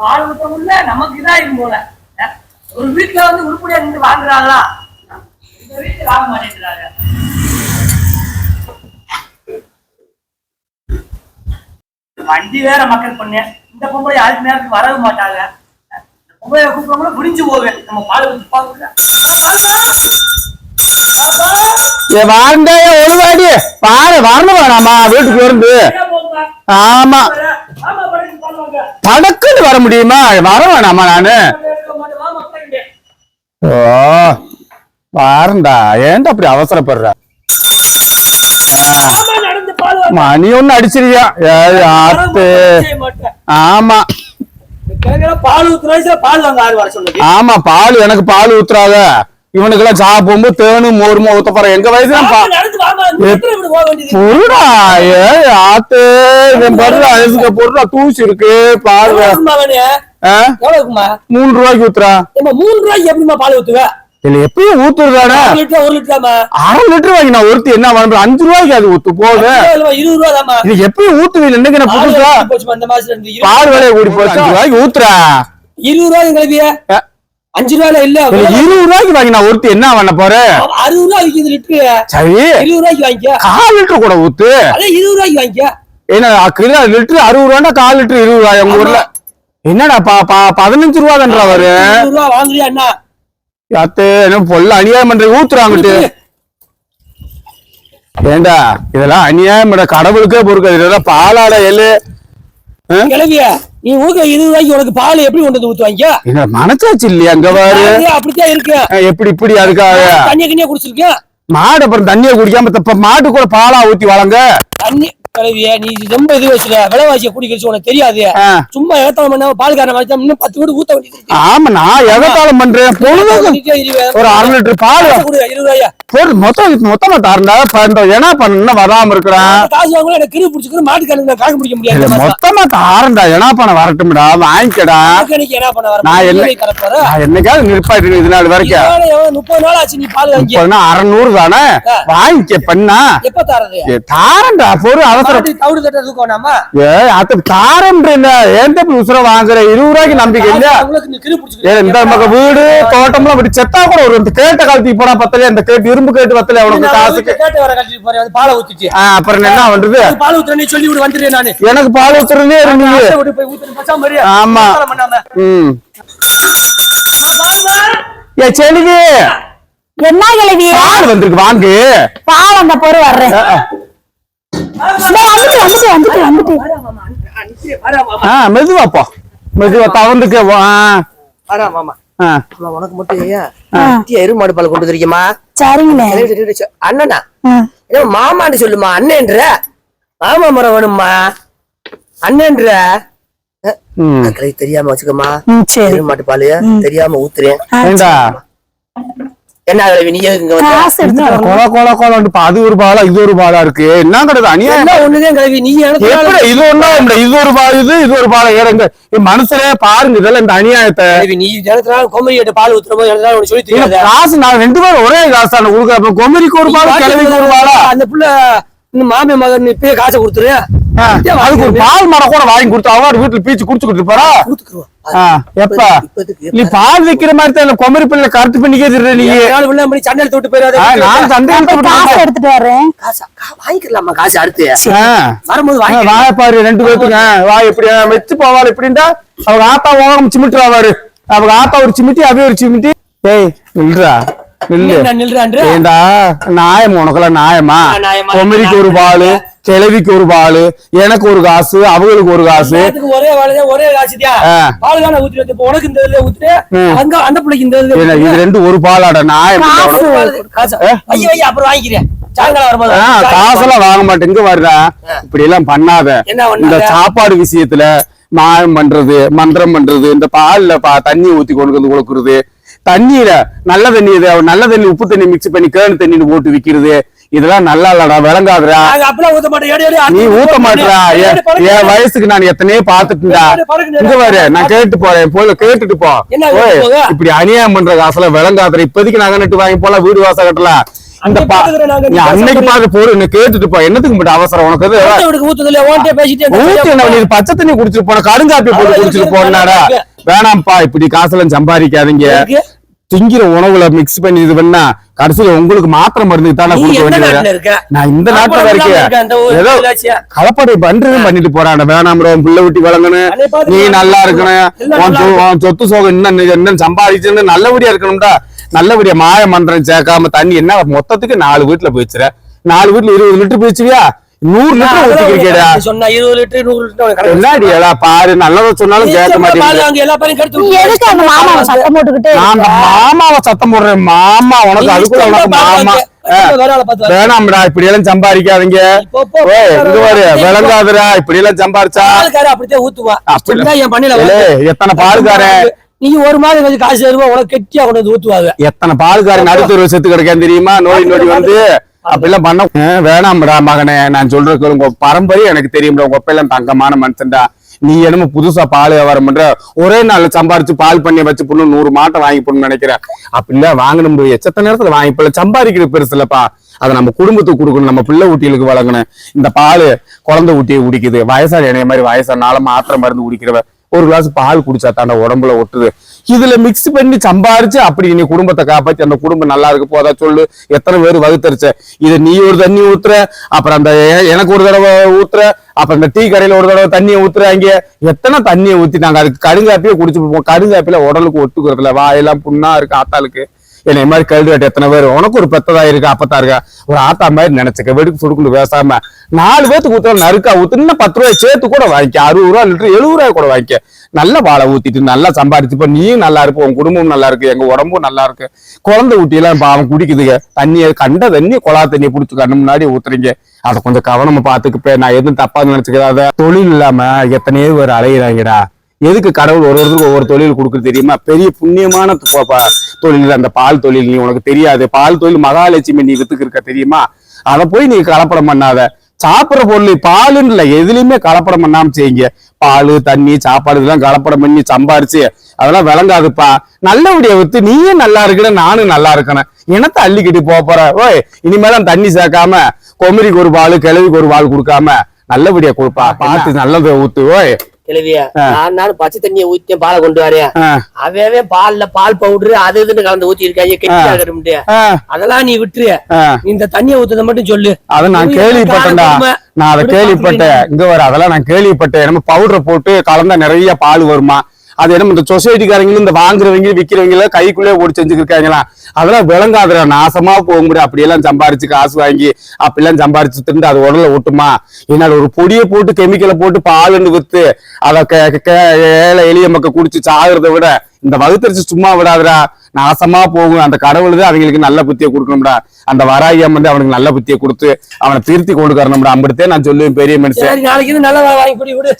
பால் ஊத்தமுள்ள நமக்கு இதா இருக்கும் போல ஒரு வீட்டுல வந்து உருப்படியா நின்று வாங்குறாங்களா? இந்த வீட்டுல வாங்க மாட்டேங்கிறாங்க வண்டி வேற மக்கள் பண்ணேன் இந்த பொம்பளை யாருக்கு நேரத்துக்கு வரவே மாட்டாங்க. இந்த பொம்பளை கூப்பிடுறவங்களும் புரிஞ்சு போவேன். நம்ம பால் ஏ வாண்டே ஒழுவாடி பாரு வரணும் வேணாமா? வீட்டுக்கு இருந்து ஆமா. படக்குன்னு வர முடியுமா? வர வேணாமா நானு? ஓ வாரண்டா. ஏன்டா அப்படி அவசரப்படுற? மணி ஒண்ணு அடிச்சிருக்கியா? ஏய், ஆத்து. ஆமா. பால் ஊத்துற பால் ஆமா பால் எனக்கு பால் ஊத்துறாத. இவனுக்கு எல்லாம் சாப்பிடும்போது தேனும் மோருமா ஊத்த போற எங்க வாங்க போக வேண்டியது. பொருடா ஏ ஆத்து பொருடா பொருடா தூசி இருக்கு இருக்குமா? மூணு ரூபாய்க்கு ஊத்துறா. மூணு ரூபாய்க்கு எப்படிமா பால் ஊத்துவ? இதுல எப்பயும் ஊத்துறதானே? அரை லிட்டர் வாங்கி நான் ஒருத்தி என்ன பண்றேன் அஞ்சு ரூபாய்க்கு அது ஊத்து போகுது இருபது ரூபா இது எப்பயும் ஊத்துவீங்க நான் புதுசா? பால் விலையை கூடி போச்சு? அஞ்சு ரூபாய்க்கு ஊத்துறா. இருபது ரூபாய் ஆ. அஞ்சு ரூபாயில இல்ல இருபது ரூபாய்க்கு வாங்கி நான் ஒருத்தி என்ன பண்ண போறேன் அறுபது ரூபாய் விக்குது லிட்டரு. சரி. இருபது ரூபாய்க்கு வாங்கிக்க. கால் லிட்டர் கூட ஊத்து. இருபது ரூபாய்க்கு வாங்கிக்க. கிலோ லிட்டர் அறுபது ரூபாண்டா கால் லிட்டர் இருபது ரூபாய் உங்க ஊர்ல? என்னடா பா பா- பதினஞ்சு ரூபா தான்றா அவரு வாங்குறியா என்ன? அத்து என்ன பொல்ல அநியாயம் பண்ற ஊத்துறாங்கட்டு ஏண்டா இதெல்லாம் அநியாயம் கடவுளுக்கே பொறுக்காது. இதெல்லாம் பாலாட ஆ? கிளவிய நீ ஊக்க ரூபாய்க்கு உனக்கு பால் எப்படி கொண்டு வந்து ஊத்து வாங்கிக்க என்ன மனசாச்சு இல்லையா அங்க பாரு? அப்படித்தான் இருக்கு எப்படி இப்படி அதுக்காக? தண்ணிய கண்ணியா குடிச்சிருக்கேன். மாடு அப்புறம் தண்ணியை குடிக்காம மாட்டு கூட பாலா ஊத்தி வளங்க. தண்ணி கிளவிய நீ ரொம்ப இது வச்சுல விலைவாசியை குடிக்கிறது உனக்கு தெரியாது. சும்மா ஏத்தம் பண்ண பால்காரன் வச்சா இன்னும் பத்து வீடு ஊத்த வேண்டியது. ஆமா நான் எதத்தாலும் பண்றேன். ஒரு அரை லிட்டர் பால். காசு போடு மொத்தம் மொத்தமா தாருண்டா? இந்த என்ன பண்ண வராம இருக்கிறான் காசு வாங்கலாம் எனக்கு கிரு பிடிச்சிக்கிற மாட்டுக்காரங்க கணக்கு பிடிக்க முடியாது. மொத்தமா தாரண்டா. என்ன பண்ண வரட்டும்டா? வாங்கிக்கடா. என்ன பண்ண வர நான் என்ன- என்னைக்காவது நிற்பாட்டு இது நாள் வரைக்கும். முப்பது நாள் ஆச்சு நீ பால் வாங்கி. அறநூறு தானே. வாங்கிக்க பண்ணா. எப்ப தரது? தாரண்டா பொருள் அவசரம் உசுர. வாங்குற? இருபது ரூபாய்க்கு நம்பிக்கை இல்ல இந்த பக்க வீடு தோட்டம்லாம் அப்படி செத்தா கூட ஒரு இந்த கேட்ட காலத்துக்கு போனா பத்தல இந்த கேட்டு இரும்பு கேட்டு பத்தல அவனுக்கு காசுக்கு? கேட்டு வர கட்டிட்டு போறேன். அது பாலை ஊத்திச்சு. ஆ, அப்புறம் என்ன பண்றது? பால் சொல்லி விடு நானு. எனக்கு பால் ஊத்துறேன். ஆமா. ம். ஏ செலுவி. என்ன கிழவி பால் வந்திருக்கு வாங்கு. பால் அந்த பொறு வர்றேன். வந்துட்டு வந்துட்டு வந்துட்டு ஆ மெதுவா போ. மெதுவா தவந்துக்க வா. வரா மாமா ஆ. அம்மா, உனக்கு மட்டும் எருமாடு பால் கொண்டு வந்திருக்கீமா சரிங்கண்ணே அண்ணனா? மாமான்னு சொல்லுமா அண்ணன்ற? மாமா மரம் வேணும்மா. அண்ணன்ற? தெரியாம வச்சுக்கோமா எருமாட்டு பால் தெரியாம ஊத்துறேன். என்ன கிழவி நீ. கொல கொல இப்ப அது ஒரு பாலா இது ஒரு பாலா இருக்கு? என்ன கிடையாது அநியாயம். ஒண்ணுதான் கிழவி நீ இது ஒண்ணா இது ஒரு பால் இது இது ஒரு பாலம் ஏறங்க மனுஷனே பாருங்க இதெல்லாம் இந்த அநியாயத்தை. நீ ஜனத்தினால கோமரி கிட்ட பால் ஊத்துறமோ எனக்கு சொல்லி தெரியாத? காசு நான் ரெண்டு பேரும் ஒரே காசு தானே கொடுக்க அப்ப கொமரிக்கு ஒரு பாலம் கிழவிக்கு ஒரு பாலா? அந்த புள்ள மாமிய மகன் இப்பயே காசை கொடுத்துரு. அதுக்கு ஒரு பால் மரம் கூட வாங்கி கொடுத்து அவன் வீட்டுல பீச்சு குடிச்சு கொடுத்து போறா? கொடுத்துக்குருவோம் ஆ, எப்ப? நீ பால் விக்கிற மாதிரி தான் கொமரி பிள்ளை கருத்து பண்ணிக்கே தெரியல நீ. சண்டையில தொட்டு போயிடாத. நான் அப்ப காசு எடுத்துட்டு வர்றேன் காசா கா- வாங்கிக்கலாமா காசு அடுத்து. வரும்போது வாய பாரு ரெண்டு பேத்துக்கு. இப்படி ஆ, வச்சு போவாள் இப்படின்டா அவங்க ஆத்தா ஓகம் சிமிட்டுறா பாரு. அவங்க ஆத்தா ஒரு சிமிட்டி அவே ஒரு சிமிட்டி. ஏய் நில்றான்று ஏண்டா? நாயம் உனக்கெல்லாம் நாயமா. கொமரிக்கு ஒரு பாலு கிழவிக்கு ஒரு பாலு எனக்கு ஒரு காசு அவங்களுக்கு ஒரு காசு. ஒரே வேலையா ஒரே காசுதியா ஆ. பால் தானே ஊத்தி வந்து உனக்கு இந்த இதுல ஊத்துட்டு ம். அங்க அந்த பிள்ளைக்கு இந்த இதுல இது ரெண்டு ஒரு பாலாட? நாயம் காசு. காசு. ஐயா ஐயா அப்புறம் வாங்கிக்கிறேன். காசெல்லாம் வாங்க மாட்டேன். இங்க வருடா இப்படி எல்லாம் பண்ணாத? இந்த சாப்பாடு விஷயத்துல மாயம் பண்றது மந்திரம் பண்றது இந்த பால்ல பா தண்ணி ஊத்தி கொண்டு வந்து கொடுக்கறது தண்ணியில நல்ல தண்ணி இது நல்ல தண்ணி உப்பு தண்ணி மிக்ஸ் பண்ணி கேணு தண்ணி போட்டு விக்கிறது. இதெல்லாம் நல்லா இல்லடா விளங்காதுடா நீ ஊத்த மாட்டா. என் வயசுக்கு நான் எத்தனையோ பாத்துட்டா ஏடி, பறக்கு. இங்க பாரு நான் கேட்டு போறேன். போல கேட்டுட்டு போ? இப்படி அநியாயம் பண்ற காசுல விளங்காதுற இப்போதைக்கு நகை நட்டு வாங்கி போலாம் வீடு அந்த நீ பேசாம அன்னைக்கு. பாத்து போடு என்ன கேட்டுட்டு போ. என்னத்துக்கு மட்டும் அவசரம் உனக்கு ஊத்து பச்சை தண்ணி குடிச்சிட்டு போன கடுங்காப்பி போட்டு குடிச்சிட்டு போனாடா. வேணாம்ப்பா இப்படி காசெல்லாம் சம்பாதிக்காதீங்க. திங்கிற உணவுல மிக்ஸ் பண்ணி இது பண்ணா கடைசியில உங்களுக்கு மாத்திரை மருந்து தானே கொடுக்க வேண்டியது? நான் இந்த நாட்டுல இருக்கேன். ஏதோ? கலப்படை பண்றது பண்ணிட்டு போறான். வேணாம் பிள்ளை விட்டு பார்த்து நீ நல்லா இருக்கணும். சொத்து சோகம் இன்னும் இன்னும் சம்பாதிச்சுன்னு நல்லபடியா இருக்கணும்டா. நல்லபடியா மாய மந்திரம் சேர்க்காம தண்ணி என்ன மொத்தத்துக்கு நாலு வீட்டுல போயிச்சுற நாலு வீட்டுல இருபது லிட்டர் போயிச்சுவியா நூறு லிட்டர் ஊத்திக்கிறீடா சொன்னா இருபது லிட்டர் நூறு லிட்டர் பாரு நல்லதா சொன்னாலும் கேட்க மாட்டேங்குது. மாமாவை சத்தம் போட்டுக்கிட்டே நான்? மாமாவை சத்தம் போடுறேன். மாமா உனக்கு அதுக்குள்ள உனக்கு மாமா. ஆ. வேணாம்டா இப்படி எல்லாம் சம்பாதிக்காதீங்க விளங்காதுடா இப்படி எல்லாம் சம்பாரிச்சா. அப்படித்தான் ஊத்துவா அப்படி- அப்படிதான் எத்தனை பால்காரன்? நீ ஒரு மாதம் கழிச்சு காசு தருவா உனக்கு கெட்டியா கொண்டு வந்து ஊத்துவாங்க. எத்தனை பால்காரன் நடுத்தருவ செத்து கிடக்கேன் தெரியுமா? நோய் நொடி வந்து அப்படிலாம் பண்ண வேணாம்டா மகனே நான் சொல்ற உங்க பரம்பரையும் எனக்கு தெரியும்டா. உங்க அப்பெல்லாம் தங்கமான மனுஷன்டா. நீ என்னமோ புதுசா பால் வியாபாரம் பண்ற. ஒரே நாள்ல சம்பாரிச்சு பால் பண்ணி வச்சு பொண்ணு நூறு மாட்டை வாங்கி போடணும்னு நினைக்கிறேன் அப்படிலாம் வாங்கணும் எச்சத்த நேரத்துல வாங்கி போல சம்பாதிக்கிறது பெருசு இல்லப்பா. அதை நம்ம குடும்பத்துக்கு கொடுக்கணும். நம்ம பிள்ளை ஊட்டிகளுக்கு வழங்கணும் இந்த பால் குழந்தை ஊட்டியை குடிக்குது. வயசான என்னைய மாதிரி வயசானால மாத்திரை மருந்து குடிக்கிறவ ஒரு கிளாஸ் பால் குடிச்சா தாண்ட உடம்புல ஒட்டுது. இதுல மிக்ஸ் பண்ணி சம்பாரிச்சு அப்படி நீ குடும்பத்தை காப்பாத்தி அந்த குடும்பம் நல்லா இருக்கு போதா சொல்லு. எத்தனை பேர் வகுத்தரிச்ச? இது நீ ஒரு தண்ணி ஊத்துற அப்புறம் அந்த எனக்கு ஒரு தடவை ஊத்துற அப்புறம் இந்த டீ கடையில ஒரு தடவை தண்ணியை ஊத்துறாங்க எத்தனை தண்ணியை ஊத்தி நாங்க அதுக்கு கடுங்காப்பியே குடிச்சு போவோம் கருங்காப்பில உடலுக்கு ஒட்டுக்கிறதுல வாயெல்லாம் புண்ணா இருக்கு ஆத்தாளுக்கு. என்னை மாதிரி கழுது கட்டு எத்தனை பேர்? உனக்கு ஒரு பெத்ததா இருக்கா? அப்பத்தா இருக்கா ஒரு ஆத்தா மாதிரி நினைச்சுக்க. வெடுக்கு சுடுக்குண்டு பேசாம. நாலு பேத்துக்கு ஊத்துற நறுக்கா ஊத்து. இன்னும் பத்து ரூபாய் சேர்த்து கூட வாங்கிக்க. அறுபது ரூபா லிட்டர் எழுபது ரூபாய் கூட வாங்கிக்க. நல்ல வாழை ஊத்திட்டு நல்லா சம்பாதிச்சு இப்ப நீயும் நல்லா இருப்ப உன் குடும்பமும் நல்லா இருக்கு. எங்க உடம்பும் நல்லா இருக்கு. குழந்தை ஊட்டியெல்லாம் பாவம் அவன் குடிக்குதுங்க. தண்ணியை கண்ட தண்ணி குழா தண்ணியை புடிச்சு கண்ணு முன்னாடி ஊத்துறீங்க. அதை கொஞ்சம் கவனமா பாத்துக்குப்ப நான் எதுவும் தப்பா நினைச்சுக்காத. தொழில் இல்லாம எத்தனையோ பேர் அலையிறாங்கடா. எதுக்கு கடவுள் ஒரு ஒருத்தருக்கு ஒவ்வொரு தொழில் கொடுக்குறது தெரியுமா? பெரிய புண்ணியமான தொழில் அந்த பால் தொழில் நீ உனக்கு தெரியாது. பால் தொழில் மகாலட்சுமி நீ வித்துக்கு இருக்க தெரியுமா? அதை போய் நீ கலப்படம் பண்ணாத. சாப்பிடுற பொருள் பாலுன்னு இல்ல எதுலயுமே கலப்படம் பண்ணாம செய்யுங்க. பால் தண்ணி சாப்பாடு இதெல்லாம் கலப்படம் பண்ணி சம்பாரிச்சு அதெல்லாம் விளங்காதுப்பா. நல்லபடியா வித்து நீயும் நல்லா இருக்கணும் நானும் நல்லா இருக்கணும். இனத்தை அள்ளிக்கிட்டு போக போற. ஓய் இனிமேலாம் தண்ணி சேர்க்காம கொமரிக்கு ஒரு பால் கிழவிக்கு ஒரு பால் கொடுக்காம நல்லபடியா கொடுப்பா. பார்த்து நல்லதை ஊத்து ஓய். கிளவிய நான் நானும் பச்சை தண்ணியை ஊத்தி பாலை கொண்டு வரேன். ஆ, அவன் பால்ல பால் பவுடர் அது இதுன்னு கலந்து ஊத்தி இருக்காங்க ஆ, அதெல்லாம் நீ விட்டுரு. ஆ. நீ இந்த தண்ணியை ஊத்துறத மட்டும் சொல்லு. அதை நான் கேள்விப்பட்டேன்டா. நான் அதை கேள்விப்பட்டேன். இங்க வர அதெல்லாம் நான் கேள்விப்பட்டேன். நம்ம பவுடரை போட்டு கலந்தா நிறைய பால் வருமா? அது என்ன இந்த சொசைட்டிக்காரங்களும் இந்த வாங்குறவங்க எல்லாம் கைக்குள்ளே ஓடி செஞ்சுக்கிருக்காங்களா? அதெல்லாம் விளங்காதுடா. நாசமா போக முடியும் அப்படியெல்லாம் சம்பாரிச்சு காசு வாங்கி அப்படிலாம் சம்பாரிச்சு திருந்து அது உடல ஒட்டுமா என்னால ஒரு பொடியை போட்டு கெமிக்கலை போட்டு பாலுன்னு வித்து அதை க- ஏழை எளிய மக்கள் குடிச்சு சாகிறத விட இந்த வகுத்தரிச்சு சும்மா விடாதுடா நாசமா போகும். அந்த கடவுள் தான் அவங்களுக்கு நல்ல புத்தியை கொடுக்கணும்டா. அந்த வராகியம் வந்து அவனுக்கு நல்ல புத்தியை கொடுத்து அவனை திருத்தி கொண்டு வரணும்டா அம்பிடுத்தே நான் சொல்லுவேன் பெரிய மனுஷன்.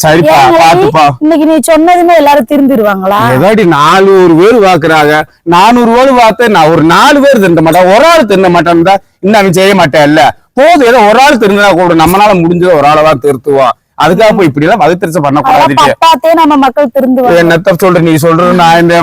சரிப்பா? பாத்துப்பா இன்னைக்கு நீ சொன்னதுமே எல்லாரும் திரும்பிடுவாங்களா ஏதாடி நானூறு பேர் வாக்குறாங்க? நானூறு பேர் வாத்து நான் ஒரு நாலு பேர் தின்ன மாட்டேன் ஒரு ஆள் தின்ன மாட்டேன் இன்னும் அவன் செய்ய மாட்டேன் இல்ல போதும் ஏதோ ஒரு ஆள் திருந்தா கூட நம்மளால முடிஞ்சதை ஒரு ஆளை தான் திருத்துவோம் அதுக்காக போய் இப்படி எல்லாம் அதெல்லாம் பண்ணக்கூடாது என்னத்த சொல்ற நீ சொல்றது நான் இந்த